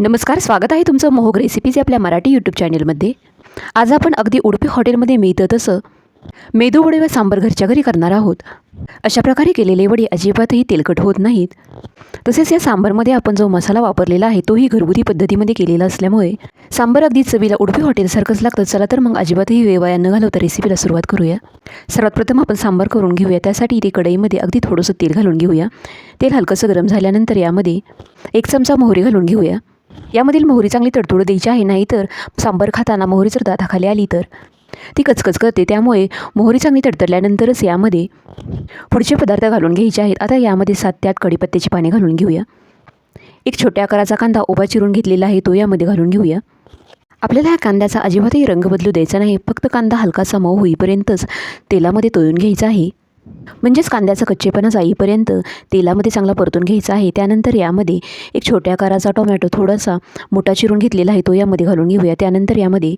नमस्कार स्वागत आहे तुमचं मोहक रेसिपीज आपल्या मराठी यूट्यूब चॅनलमध्ये आज आपण अगदी उडपी हॉटेलमध्ये मिळतं तसं मेदू वडे व सांबर घरच्या घरी करणार आहोत. अशा प्रकारे केलेले वडे अजिबातही तेलकट होत नाहीत. तसेच या सांबारमध्ये आपण जो मसाला वापरलेला आहे तोही घरगुती पद्धतीमध्ये केलेला असल्यामुळे सांबर अगदी चवीला उडपी हॉटेलसारखंच लागतं. चला तर मग अजिबातही वेवाया न घालवता रेसिपीला सुरुवात करूया. सर्वात प्रथम आपण सांबार करून घेऊया. त्यासाठी इथे कढईमध्ये अगदी थोडंसं तेल घालून घेऊया. तेल हलकंसं गरम झाल्यानंतर यामध्ये एक चमचा मोहरी घालून घेऊया. यामधील मोहरी चांगली तडतोड द्यायची आहे नाही तर सांबार खाताना मोहरी जर दाताखाली आली तर? ती कचकच करते. त्यामुळे मोहरी चांगली तडतडल्यानंतरच यामध्ये पुढचे पदार्थ घालून घ्यायचे आहेत. आता यामध्ये सात ते आठ पाने घालून घेऊया. एक छोट्या आकाराचा कांदा उभा चिरून घेतलेला आहे तो यामध्ये घालून घेऊया. आपल्याला ह्या कांद्याचा अजिबातही रंग बदलू द्यायचा नाही. फक्त कांदा हलकासा मऊ होईपर्यंतच तेलामध्ये तळून घ्यायचा आहे. म्हणजेच कांद्याचा कच्चेपणा जाईपर्यंत तेलामध्ये चांगला परतून घ्यायचा आहे. त्यानंतर यामध्ये एक छोट्या आकाराचा टोमॅटो थोडासा मोठा चिरून घेतलेला आहे. तो यामध्ये घालून घेऊया. त्यानंतर यामध्ये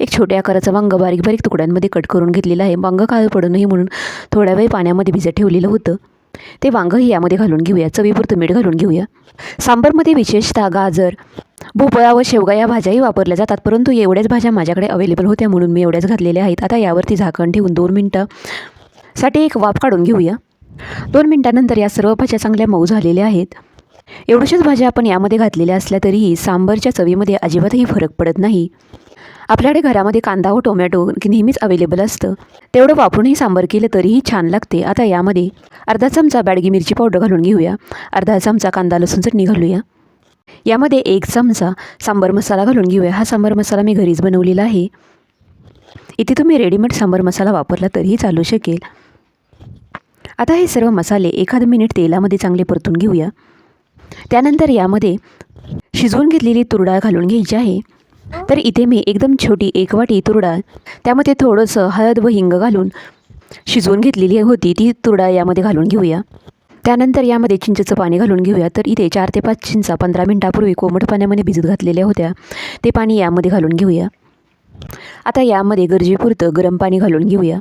एक छोट्या आकाराचा वांग बारीक बारीक तुकड्यांमध्ये कट करून घेतलेला आहे. वांग काळं पडू नये म्हणून थोड्या वेळ पाण्यामध्ये भिजत ठेवलेलं होतं. ते वांगही यामध्ये घालून घेऊया. चवीपुरतं मीठ घालून घेऊया. सांबारमध्ये विशेषतः गाजर भोपळा व शेवगा या भाज्याही वापरल्या जातात. परंतु एवढ्याच भाज्या माझ्याकडे अवेलेबल होत्या म्हणून मी एवढ्याच घातलेल्या आहेत. आता यावरती झाकण ठेवून दोन मिनटं साठी एक वाफ काढून घेऊया. दोन मिनटानंतर या सर्व भाज्या चांगल्या मऊ झालेल्या आहेत. एवढ्याशाच भाज्या आपण यामध्ये घातलेल्या असल्या तरीही सांबरच्या चवीमध्ये अजिबातही फरक पडत नाही. आपल्याकडे घरामध्ये कांदा व टोमॅटो नेहमीच अवेलेबल असतं. तेवढं वापरूनही सांबार केलं तरीही छान लागते. आता यामध्ये अर्धा चमचा बॅडगी मिरची पावडर घालून घेऊया. अर्धा चमचा कांदा लसूण चटणी घालूया. यामध्ये एक चमचा सांबर मसाला घालून घेऊया. हा सांबर मसाला मी घरीच बनवलेला आहे. इथे तुम्ही रेडीमेड सांबार मसाला वापरला तरीही चालू शकेल. आता हे सर्व मसाले एखाद मिनिट तेलामध्ये चांगले परतून घेऊया. त्यानंतर यामध्ये शिजवून घेतलेली तुरडाळ घालून घ्यायची आहे. तर इथे मी एकदम छोटी एक वाटी तुरडाळ त्यामध्ये थोडंसं हळद व हिंग घालून शिजवून घेतलेली होती ती तुरडाळ यामध्ये घालून घेऊया. त्यानंतर यामध्ये चिंचेचं पाणी घालून घेऊया. तर इथे चार ते पाच चिंचा पंधरा मिनटापूर्वी कोमट पाण्यामध्ये भिजत घातलेल्या होत्या. ते पाणी यामध्ये घालून घेऊया. आता यामध्ये गरजेपुरतं गरम पाणी घालून घेऊया.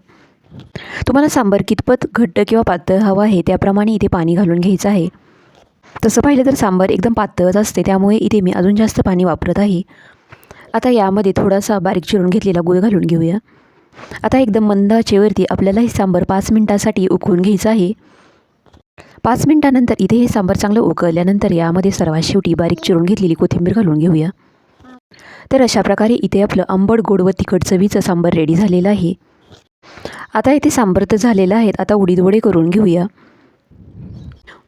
तुम्हाला सांबार कितपत घट्ट किंवा पातळ हवं आहे त्याप्रमाणे इथे पाणी घालून घ्यायचं आहे. तसं पाहिलं तर सांबार एकदम पातळच असते त्यामुळे इथे मी अजून जास्त पाणी वापरत आहे. आता यामध्ये थोडासा बारीक चिरून घेतलेला गुळ घालून घेऊया. आता एकदम मंद आचेवरती आपल्याला हे सांबार पाच मिनटासाठी उकळून घ्यायचं आहे. पाच मिनटानंतर इथे हे सांबार चांगलं उकळल्यानंतर यामध्ये सर्वात शेवटी बारीक चिरून घेतलेली कोथिंबीर घालून घेऊया. तर अशा प्रकारे इथे आपलं आंबट गोड व तिखट चवीचं सांबर रेडी झालेलं आहे. आता इथे सांबर तर झालेलं आहेत. आता उडीद वडे करून घेऊया.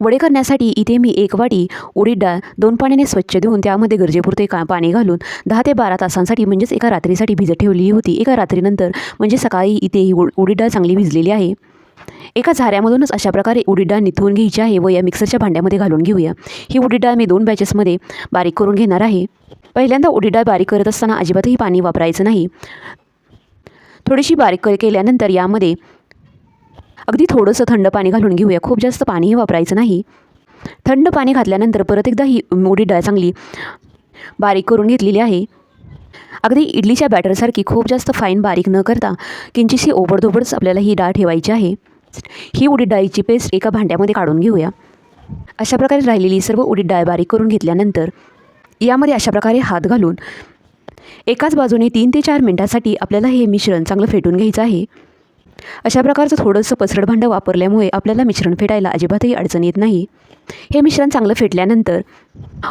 वडे करण्यासाठी इथे मी एक वाटी उडीद डाळ दोन पाण्याने स्वच्छ धुवून त्यामध्ये गरजेपुरते का पाणी घालून दहा ते बारा तासांसाठी म्हणजेच एका रात्रीसाठी भिजत ठेवलेली होती. एका रात्रीनंतर म्हणजे सकाळी इथे ही उड उडीद डाळ चांगली भिजलेली आहे. एका झाऱ्यामधूनच अशा प्रकारे उडीद डाळ निथवून घ्यायची आहे व या मिक्सरच्या भांड्यामध्ये घालून घेऊया. ही उडीद डाळ मी दोन बॅचेसमध्ये बारीक करून घेणार आहे. पहिल्यांदा उडीडाळ बारीक करत असताना अजिबातही पाणी वापरायचं नाही. थोडीशी बारीक कर केल्यानंतर यामध्ये अगदी थोडंसं थंड पाणी घालून घेऊया. खूप जास्त पाणीही वापरायचं नाही. थंड पाणी घातल्यानंतर परत एकदा ही मोडी डाळ चांगली बारीक करून घेतलेली आहे. अगदी इडलीच्या बॅटरसारखी खूप जास्त फाईन बारीक न करता किंचितशी ओबडधोबडच आपल्याला ही डाळ ठेवायची आहे. ही उडीद डाळीची पेस्ट एका भांड्यामध्ये काढून घेऊया. अशा प्रकारे राहिलेली सर्व उडीद डाळ बारीक करून घेतल्यानंतर यामध्ये अशा प्रकारे हात घालून एकाच बाजूने तीन ते चार मिनटासाठी आपल्याला हे मिश्रण चांगलं फेटून घ्यायचं आहे. अशा प्रकारचं थोडंसं पसरट भांडं वापरल्यामुळे आपल्याला मिश्रण फेटायला अजिबातही अडचण येत नाही. हे मिश्रण चांगलं फेटल्यानंतर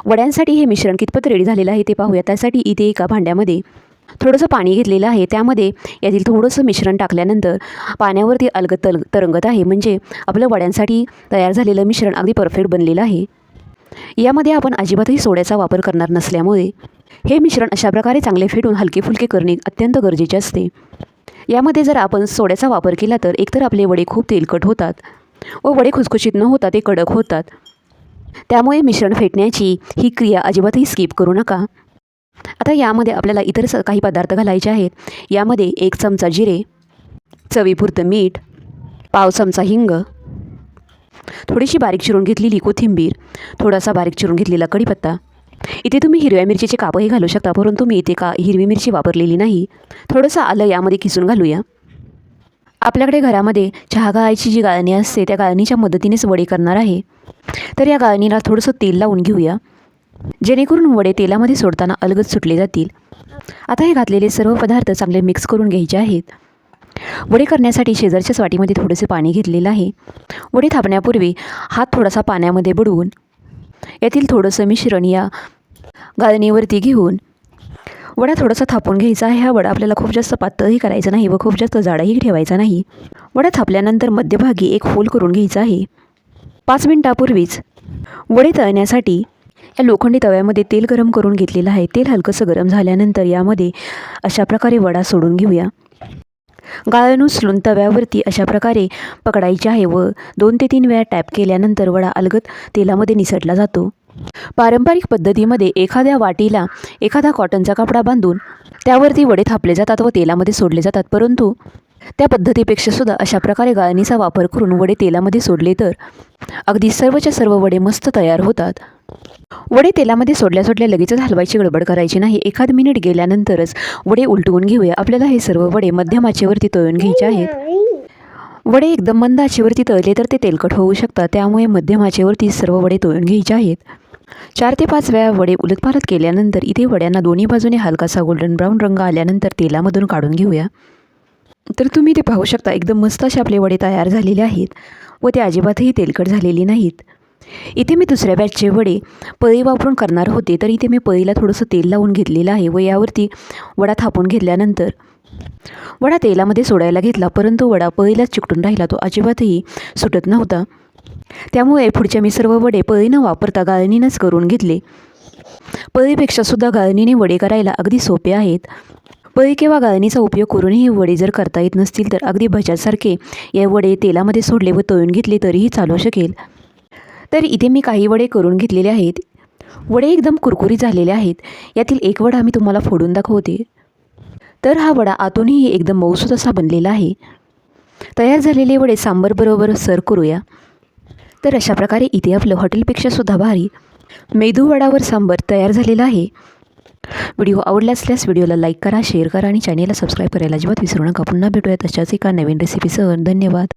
वड्यांसाठी हे मिश्रण कितपत रेडी झालेलं आहे ते पाहूया. त्यासाठी इथे एका भांड्यामध्ये थोडंसं पाणी घेतलेलं आहे. त्यामध्ये यातील थोडंसं मिश्रण टाकल्यानंतर पाण्यावरती अलगत तल तरंगत आहे. म्हणजे आपलं वड्यांसाठी तयार झालेलं मिश्रण अगदी परफेक्ट बनलेलं आहे. यामध्ये आपण अजिबातही सोड्याचा वापर करणार नसल्यामुळे हे मिश्रण अशा प्रकारे चांगले फेटून हलके फुलके करणे अत्यंत गरजेचे असते. यामध्ये जर आपण सोड्याचा वापर केला तर एकतर आपले वडे खूप तेलकट होतात व वडे खुसखुशीत न होता ते कडक होतात. त्यामुळे मिश्रण फेटण्याची ही क्रिया अजिबातही स्किप करू नका. आता यामध्ये आपल्याला इतर स काही पदार्थ घालायचे आहेत. यामध्ये एक चमचा जिरे चवीपुरतं मीठ पाव चमचा हिंग थोडीशी बारीक चिरून घेतलेली कोथिंबीर थोडासा बारीक चिरून घेतलेला कढीपत्ता. इथे तुम्ही हिरव्या मिरचीचे कापही घालू शकता परंतु मी इथे का हिरवी मिरची वापरलेली नाही. थोडंसं आलं यामध्ये किसून घालूया. आपल्याकडे घरामध्ये चहा गाळायची जी गाळणी असते त्या गाळणीच्या मदतीनेच वडे करणार आहे. तर या गाळणीला थोडंसं तेल लावून घेऊया. जेणेकरून वडे तेलामध्ये सोडताना अलगद सुटले जातील. आता हे घातलेले सर्व पदार्थ चांगले मिक्स करून घ्यायचे आहेत. वडे करण्यासाठी शेजारच्याच वाटीमध्ये थोडेसे पाणी घेतलेलं आहे. वडे थापण्यापूर्वी हात थोडासा पाण्यामध्ये बुडवून यातील थोडंसं मिश्रण या गाळणीवरती घेऊन वडा थोडासा थापून घ्यायचा आहे. हा वडा आपल्याला खूप जास्त पातळही करायचा नाही व खूप जास्त जाडाही ठेवायचा नाही. वडा थापल्यानंतर मध्यभागी एक होल करून घ्यायचा आहे. पाच मिनटापूर्वीच वडे तळण्यासाठी या लोखंडी तव्यामध्ये तेल गरम करून घेतलेलं आहे. तेल हलकंसं गरम झाल्यानंतर यामध्ये अशा प्रकारे वडा सोडून घेऊया. गाळण उचलून तव्यावरती अशा प्रकारे पकडायचे आहे व दोन ते तीन वेळा टॅप केल्यानंतर वडा अलगद तेलामध्ये निसटला जातो. पारंपरिक पद्धतीमध्ये एखाद्या वाटीला एखादा कॉटनचा कपडा बांधून त्यावरती वडे थापले जातात व तेलामध्ये सोडले जातात. परंतु त्या पद्धतीपेक्षा सुद्धा अशा प्रकारे गाळणीचा वापर करून वडे तेलामध्ये सोडले तर अगदी सर्वच्या सर्व वडे मस्त तयार होतात. वडे तेलामध्ये सोडल्या सोडल्या लगेचच हलवायची गडबड करायची नाही. एखाद मिनिट गेल्यानंतरच वडे उलटवून घेऊया. आपल्याला हे सर्व वडे मध्यम आचेवरती तळून घ्यायचे आहेत. वडे एकदम मंद आचेवरती तळले तर ते तेलकट होऊ शकतात. त्यामुळे मध्यम आचेवरती सर्व वडे तळून घ्यायचे आहेत. चार ते पाच वेळा वडे उलटपालट केल्यानंतर इथे वड्यांना दोन्ही बाजूने हलकासा गोल्डन ब्राऊन रंग आल्यानंतर तेलामधून काढून घेऊया. तर तुम्ही ते पाहू शकता एकदम मस्त असे आपले वडे तयार झालेले आहेत व ते अजिबातही तेलकट झालेली नाहीत. इथे मी दुसऱ्या बॅचचे वडे पळी वापरून करणार होते तर इथे मी पळीला थोडंसं तेल लावून घेतलेलं आहे व यावरती वडा थापून घेतल्यानंतर वडा तेलामध्ये सोडायला घेतला परंतु वडा पळीलाच चिकटून राहिला तो अजिबातही सुटत नव्हता. त्यामुळे पुढच्या मी सर्व वडे पळी न वापरता गाळणीनंच करून घेतले. पळीपेक्षा सुद्धा गाळणीने वडे करायला अगदी सोपे आहेत. पळी किंवा गाळणीचा उपयोग करूनही वडे जर करता येत नसतील तर अगदी भज्यासारखे या वडे तेलामध्ये सोडले व तळून घेतले तरीही चालू शकेल. तर इथे मी काही वडे करून घेतलेले आहेत. वडे एकदम कुरकुरी झालेले आहेत. यातील एक वडा मी तुम्हाला फोडून दाखवते. तर हा वडा आतूनही एकदम मऊसूत असा बनलेला आहे. तयार झालेले वडे सांबरबरोबर सर्व करूया. तर अशा प्रकारे इथे आपलं हॉटेलपेक्षा सुद्धा भारी मेदू वडावर सांबर तयार झालेला आहे. व्हिडिओ आवडला असल्यास व्हिडिओला लाईक करा शेअर करा आणि चॅनेलला सबस्क्राईब करायला अजिबात विसरू नका. पुन्हा भेटूया तशाच एका नवीन रेसिपीसह धन्यवाद.